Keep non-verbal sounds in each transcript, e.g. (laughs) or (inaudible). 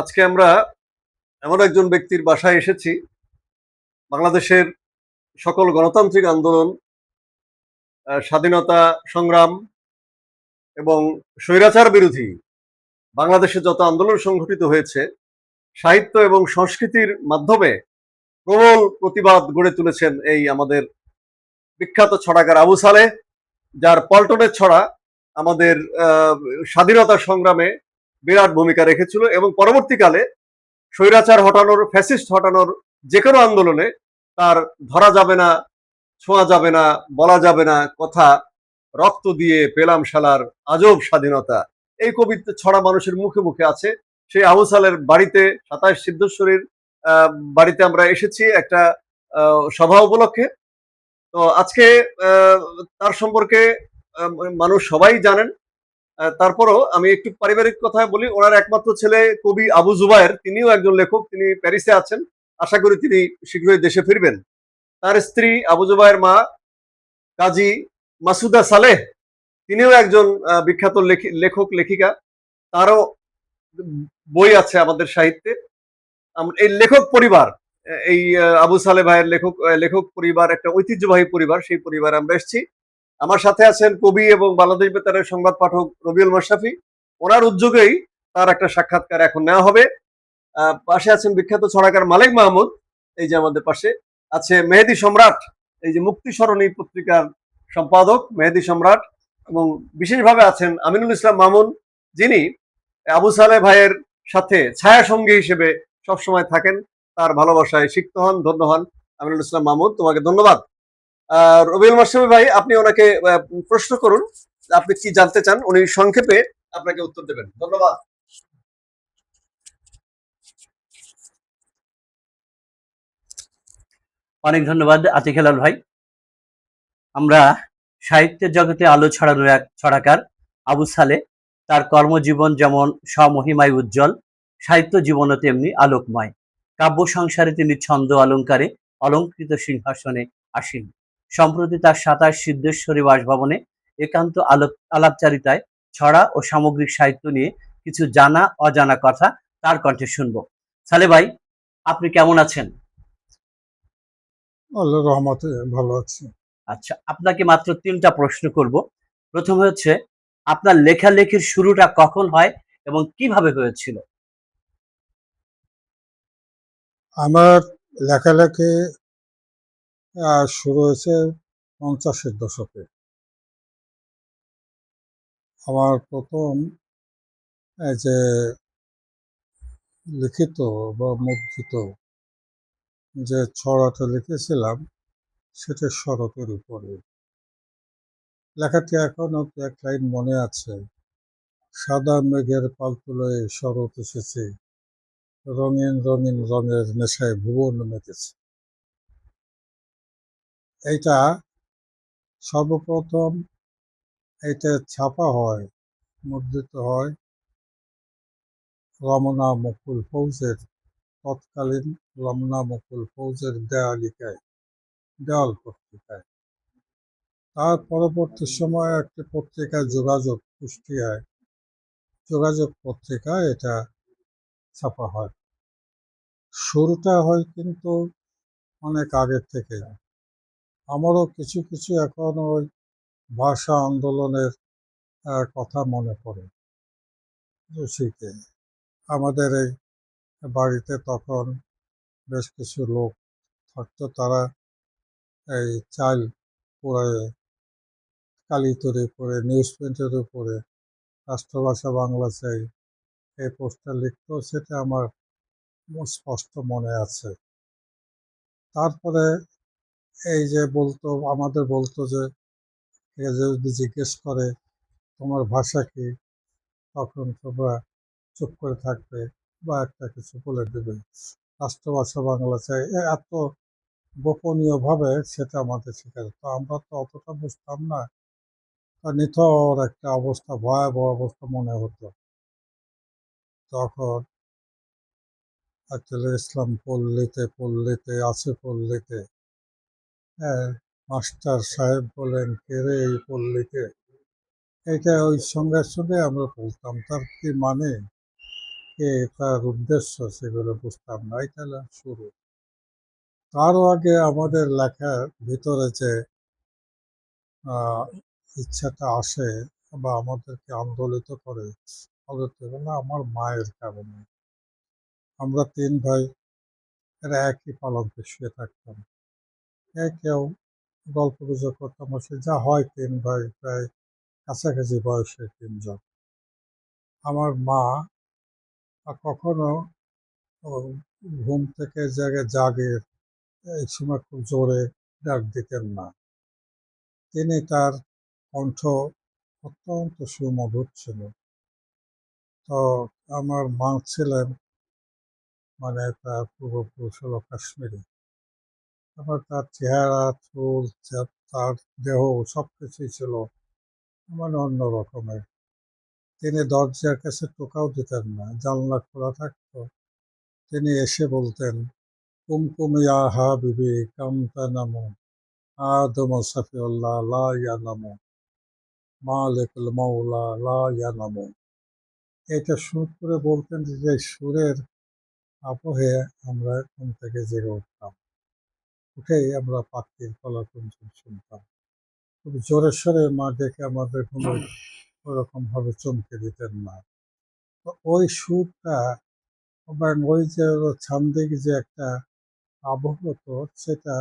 আজকে আমরা এমন একজন ব্যক্তির বাসায় এসেছি। বাংলাদেশের সকল গণতান্ত্রিক আন্দোলন স্বাধীনতা সংগ্রাম এবং স্বৈরাচার বিরোধী বাংলাদেশে যত আন্দোলন সংঘটিত হয়েছে, সাহিত্য এবং সংস্কৃতির মাধ্যমে প্রবল প্রতিবাদ গড়ে তুলেছেন এই আমাদের বিখ্যাত ছড়াকার আবু সালে যার পল্টনের ছড়া আমাদের স্বাধীনতা সংগ্রামে বিরাট ভূমিকা রেখেছিল এবং পরবর্তীকালে স্বৈরাচার হটানোর, ফ্যাসিস্ট হটানোর যে কোনো আন্দোলনে তার ধরা যাবে না, ছোঁয়া যাবে না, বলা যাবে না, কথা রক্ত দিয়ে পেলাম শালার আজব স্বাধীনতা। এই কবিতা ছড়া মানুষের মুখে মুখে আছে। সেই আবু সালের বাড়িতে, সাতাশ সিদ্ধেশ্বরীর বাড়িতে আমরা এসেছি একটা সভা উপলক্ষে। তো আজকে তার সম্পর্কে মানুষ সবাই জানেন। তারপরও আমি একটু পারিবারিক কথা বলি, ওনার একমাত্র ছেলে কবি আবু জুবায়ের তিনিও একজন লেখক, তিনি প্যারিসে আছেন। আশা করি তিনি শীঘ্রই দেশে ফিরবেন। তার স্ত্রী আবু জুবায়ের মা কাজী মাসুদা সালেহ, তিনিও একজন বিখ্যাত লেখি- লেখক, লেখিকা। তারও বই আছে আমাদের সাহিত্যে। এই লেখক পরিবার, এই আবু সালে ভাইয়ের লেখক লেখক পরিবার, একটা ঐতিহ্যবাহী পরিবার, সেই পরিবারে আমরা এসেছি। আমার সাথে আছেন কবি এবং বাংলাদেশ বেতারের সংবাদ পাঠক রবিউল মাশরাফি ওনার উদ্যোগেই তার একটা সাক্ষাৎকার এখন নেওয়া হবে। পাশে আছেন বিখ্যাত ছড়াকার মালিক মাহমুদ, এই যে আমাদের পাশে আছে মেহেদি সম্রাট, এই যে মুক্তি সরণী পত্রিকার সম্পাদক মেহেদি সম্রাট এবং বিশেষভাবে আছেন আমিনুল ইসলাম মামুন, যিনি আবু সালে ভাইয়ের সাথে ছায়া সঙ্গী হিসেবে সবসময় থাকেন। তার ভালোবাসায় সিক্ত হন, ধন্য হন আমিনুল ইসলাম মামুন। তোমাকে ধন্যবাদ। রবিউল মাসুমি ভাই, আপনি ওনাকে প্রশ্ন করুন, আপনি কি জানতে চান, উনি সংক্ষেপে আপনাকে উত্তর দেবেন। ধন্যবাদ। অনেক ধন্যবাদ, আতিক ভাই। আমরা সাহিত্যের জগতে আলো ছড়ানো এক ছড়াকার, আবু সালে। তার কর্মজীবন যেমন স্বমহিমায় উজ্জ্বল, সাহিত্য জীবনও তেমনি আলোকময়। কাব্য সংসারে তিনি ছন্দ অলঙ্কারে অলঙ্কৃত সিংহাসনে আসেন। সম্প্রতি তার সাতাশ সিদ্ধেশ্বরী বাসভবনে একান্ত আলোক আলাপচারিতায় ছড়া ও সামগ্রিক সাহিত্য নিয়ে কিছু জানা অজানা কথা তার কণ্ঠে শুনব। সালে ভাই আপনি কেমন আছেন? আল্লাহ রহমতে ভালো আছি। আচ্ছা আপনাকে মাত্র তিনটা প্রশ্ন করব। প্রথম হচ্ছে আপনার লেখালেখির শুরুটা কখন হয় এবং কীভাবে হয়েছিল? আমার লেখালেখি শুরু হয়েছে পঞ্চাশের দশকে। আমার প্রথম যে লিখিত বা মুদ্রিত যে ছড়াটা লিখেছিলাম, সেটা শরতের উপরে। লেখাটি এখনও এক লাইন মনে আছে। সাদা মেঘের পালতুলোয় শরৎ এসেছে। রঙিন রঙিন রঙের নেশায় ভুবন মেতেছে এইটা সর্বপ্রথম এটা ছাপা হয়, মুদ্রিত হয় রমনা মুকুল ফৌজের, তৎকালীন রমনা মুকুল ফৌজের দেয়ালিকায় দেওয়াল পত্রিকায়। তার পরবর্তী সময়ে একটি পত্রিকায় যোগাযোগ কুষ্টিয়ায়, যোগাযোগ পত্রিকায় এটা ছাপা হয়। শুরুটা হয় কিন্তু অনেক আগের থেকে। আমারও কিছু কিছু এখন ওই ভাষা আন্দোলনের কথা মনে পড়ে। রসিকে আমাদের এই বাড়িতে তখন বেশ কিছু লোক থাকতো, তারা এই চাল পড়ে কালিতরে করে, নিউজ প্রিন্টের উপরে, রাষ্ট্রভাষা বাংলা চাই, এই পোস্টটা লিখতো সেটা আমার স্পষ্ট মনে আছে। তারপরে এই যে বলতো, আমাদের বলতো যে যদি জিজ্ঞেস করে তোমার ভাষা কি, তখন তোমরা চুপ করে থাকবে বা একটা কিছু বলে দেবে। রাষ্ট্রভাষা বাংলা চাই এত গোপনীয়ভাবে সেটা আমাদের শেখায়। তো আমরা তো অতটা বুঝতাম না। নিথর একটা অবস্থা, ভয়াবহ অবস্থা মনে হতো। তখন আকিল ইসলাম পল্লীতে পল্লীতে, আছে পল্লীতে মাস্টার সাহেব বলেন, কে রে এই পল্লীতে এটা ওই সঙ্গে সঙ্গে আমরা বলতাম, তার কি মানে? থেকে তার উদ্দেশ্য? সেগুলো বুঝতাম না, এটা শুরু। তারও আগে আমাদের লেখার ভিতরে যে ইচ্ছাটা আসে বা আমাদেরকে আন্দোলিত করে হলো আমার মায়ের কারণে। আমরা তিন ভাই এরা একই পালনকে শুয়ে থাকতাম। কেউ গল্প গুজব করতাম বসে যা হয় তিন ভাই, প্রায় কাছাকাছি বয়সের তিনজন। আমার মা কখনো ঘুম থেকে জাগে জাগে, এই সময় খুব জোরে ডাক দিতেন না। তিনি তার কণ্ঠ অত্যন্ত সুমধুর ছিল। তো আমার মা ছিলেন মানে তার পূর্বপুরুষ হলো কাশ্মীরি। তারপর তার চেহারা, চুল তার দেহ সব কিছুই ছিল মানে অন্য রকমের। তিনি দরজার কাছে টোকাও দিতেন না, জানলা খোলা থাকতো। তিনি এসে বলতেন, কুমকুম ইয়া হা বিবি কামতা নামো, আদম সফিউল্লাহ লা ইয়া নামো, মালিকুল মৌলা লা ইয়া নামো। এটা সুর করে বলতেন যে, সুরের আবহে আমরা ঘুম থেকে জেগে উঠতাম। উঠেই আমরা পাখির কলাকুঞ্জ শুনতাম খুব জোরে সোরে মা ডেকে আমাদের কোনো ওরকম ভাবে চমকে দিতেন না। তো ওই সুরটা এবং ওই যে ছান্দিক যে একটা আবহত সেটা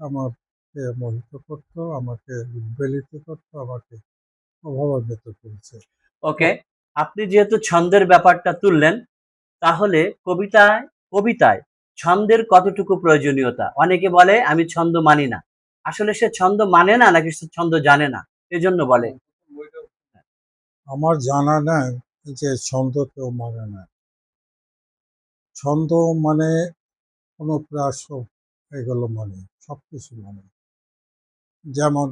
আমাকে মোহিত করতো, আমাকে উদ্বেলিত করতো, আমাকে প্রভাবান্বিত করেছে। ওকে, আপনি যেহেতু ছন্দের ব্যাপারটা তুললেন, তাহলে কবিতায় কবিতায় ছন্দের কতটুকু প্রয়োজনীয়তা? অনেকে বলে আমি ছন্দ মানি না। আসলে সে ছন্দ মানে না নাকি সে ছন্দ জানে না? এজন্য বলে। আমার জানা নাই যে ছন্দ কেউ মানে না। ছন্দ মানে অনুপ্রাস এগুলো মানে সব কিছু মানে। যেমন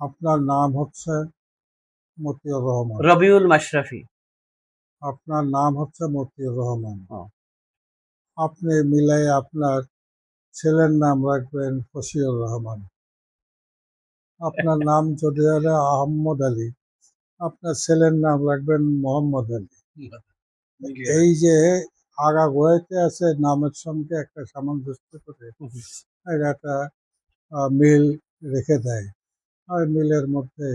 আপনার নাম হচ্ছে মতিউর রহমান। রবিউল মাশরাফি। আপনার নাম হচ্ছে মতিউর রহমান। আপনি মিলাই আপনার ছেলের নাম রাখবেন ফসিউর রহমান। আপনার (laughs) নাম যদি হলে আহম্মদ আলী। আপনার ছেলের নাম রাখবেন মোহাম্মদ আলী। এই যে আগা গোয়াতে আছে নামের সঙ্গে একটা সামঞ্জস্য করে একটা মিল রেখে দেয়। আর মিলের মধ্যে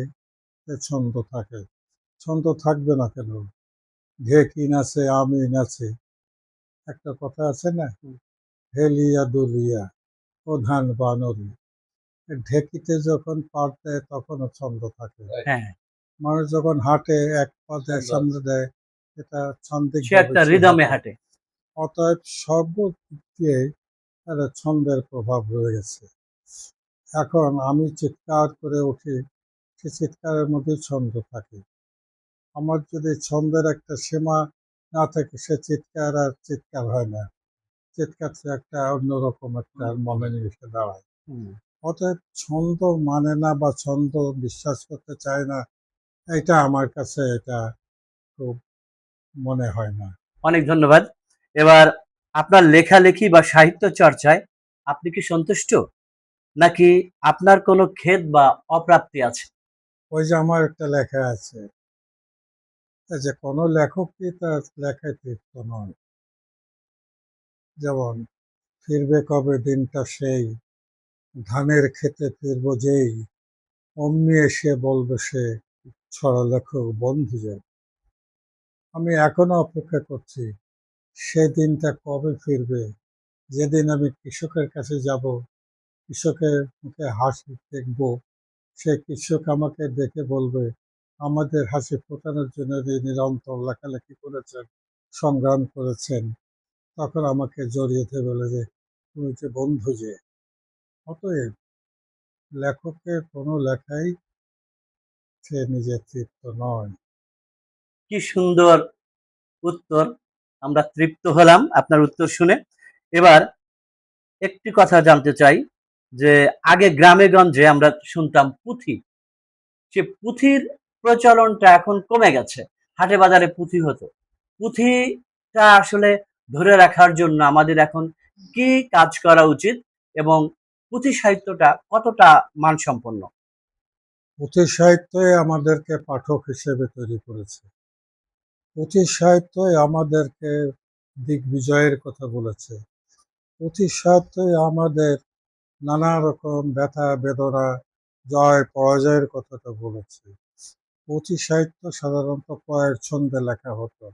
ছন্দ থাকে। ছন্দ থাকবে না কেন? ঘে কি নাচে আমি নাচে একটা কথা আছে না? হেলিয়া দুলিয়া প্রধান বানরি। ঢেকিতে যখন পাট দেয় তখনও ছন্দ থাকে। হ্যাঁ। মানুষ যখন হাঁটে এক পা দেয় সামনে দেয় এটা ছন্দিক সে একটা রিদমে হাঁটে। অতএব সর্ব দিক দিয়ে একটা ছন্দের প্রভাব রয়ে গেছে। এখন আমি চিৎকার করে উঠি সে চিৎকারের মধ্যে ছন্দ থাকে। আমার যদি ছন্দের একটা সীমা না থাকে সে চিৎকার আর চিৎকার হয় না। চিৎকার একটা অন্যরকম একটা মনে এসে দাঁড়ায়। অতএব ছন্দ মানে না বা ছন্দ বিশ্বাস করতে চায় না এটা আমার কাছে এটা খুব মনে হয় না। অনেক ধন্যবাদ। এবার আপনার লেখালেখি বা সাহিত্য চর্চায় আপনি কি সন্তুষ্ট? নাকি আপনার কোনো খেদ বা অপ্রাপ্তি আছে? ওই যে আমার একটা লেখা আছে যে কোনো লেখকই তার লেখায় তৃপ্ত নয় যেমন, ফিরবে কবে দিনটা সেই, ধানের খেতে ফিরব যেই, অমনি এসে বলবে সে, ছড়া লেখক বন্ধু যায় আমি এখনও অপেক্ষা করছি, সে দিনটা কবে ফিরবে? যেদিন আমি কৃষকের কাছে যাব, কৃষকের মুখে হাসি দেখব, সে কৃষক আমাকে দেখে বলবে আমাদের হাসি ফোটানোর জন্য নিরন্তর লেখালেখি করেছেন, সংগ্রাম করেছেন, তখন আমাকে জড়িয়ে বলে যে, তুমি যে বন্ধু যে, অতএব লেখকের কোনো লেখাই সে নিজের তৃপ্ত নয়। কি সুন্দর উত্তর। আমরা তৃপ্ত হলাম আপনার উত্তর শুনে। এবার একটি কথা জানতে চাই যে, আগে গ্রামে গঞ্জে আমরা শুনতাম পুঁথি, সে পুঁথির প্রচলনটা এখন কমে গেছে, হাটে বাজারে পুঁথি হতো। পুঁথিটা আসলে ধরে রাখার জন্য আমাদের এখন কি কাজ করা উচিত এবং পুঁথি সাহিত্যটা কতটা মানসম্পন্ন? পুঁথি সাহিত্যই আমাদেরকে পাঠক হিসেবে তৈরি করেছে। পুঁথি সাহিত্যই আমাদেরকে দিগ্বিজয়ের কথা বলেছে। পুঁথি সাহিত্যই আমাদের নানা রকম ব্যথা, বেদনা, জয়, পরাজয়ের কথাটা বলেছে। পুঁথি সাহিত্য সাধারণত পয়ের ছন্দে লেখা হতো।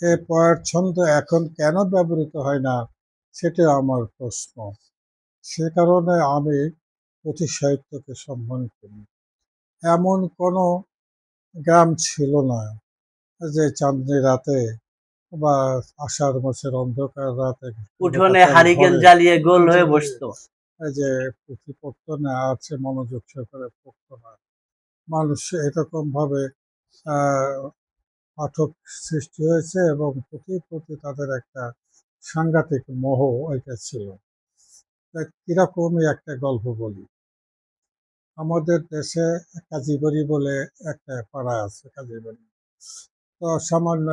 এ পয়ের ছন্দ এখন কেন ব্যবহৃত হয় না সেটা আমার প্রশ্ন। সে কারণে আমি পুঁথি সাহিত্যকে সম্মান করি। এমন কোনো গ্রাম ছিল না যে চাঁদনি রাতে বা আষাঢ় মাসের অন্ধকার রাতে উঠোনে হারিকেন জ্বালিয়ে গোল হয়ে বসতো। এই যে পুঁথি পড়তো না আছে মনোযোগ সহকারে মানুষ এরকম ভাবে পাঠক সৃষ্টি হয়েছে এবং পুঁথির প্রতি তাদের একটা সাংঘাতিক মোহ এটা ছিল। কিরকমই একটা গল্প বলি? আমাদের দেশে কাজীবাড়ি বলে একটা পাড়া আছে কাজীবাড়ি তো সামান্য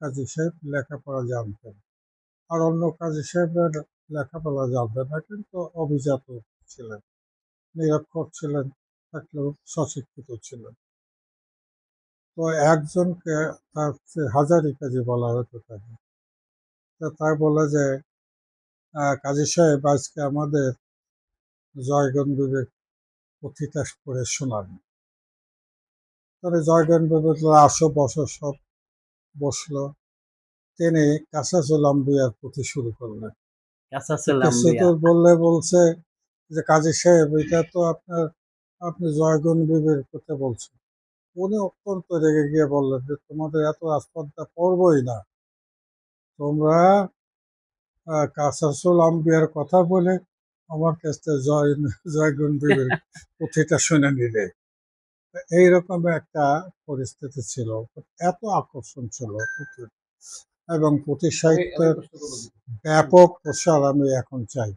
কাজী সাহেব লেখাপড়া জানতেন। আর অন্য কাজী সাহেবের লেখাপড়া জানতেন না, কিন্তু অভিজাত ছিলেন, নিরক্ষর ছিলেন। থাকলেও সশিক্ষিত ছিলেন তো একজনকে তার হাজারি কাজী বলা হতো তাকে তাই বলে যে কাজী সাহেব আজকে আমাদের জয়গণ বিবেক পুঁথিটা করে শোনান। তাহলে জয়গণ বিবেক আসো বসো সব বসল। তিনি কাসাসুল আম্বিয়ার পুঁথি শুরু করলেন। কাসাসুল বললে বলছে যে কাজী সাহেব এটা তো আপনার আপনি জয়গুণ বিবের করতে বলছেন। উনি অত্যন্ত রেগে গিয়ে বললেন যে তোমাদের এত আসপদ্দা পড়বই না। তোমরা কাসাসুল আম্বিয়ার কথা বলে আমার কাছে জয় জয়গুণ বিবের পুঁথিটা শুনে নিলে। এইরকম একটা পরিস্থিতি ছিল। এত আকর্ষণ ছিল পুঁথির। এবং পুঁথি সাহিত্যের ব্যাপক প্রসার আমি এখন চাই।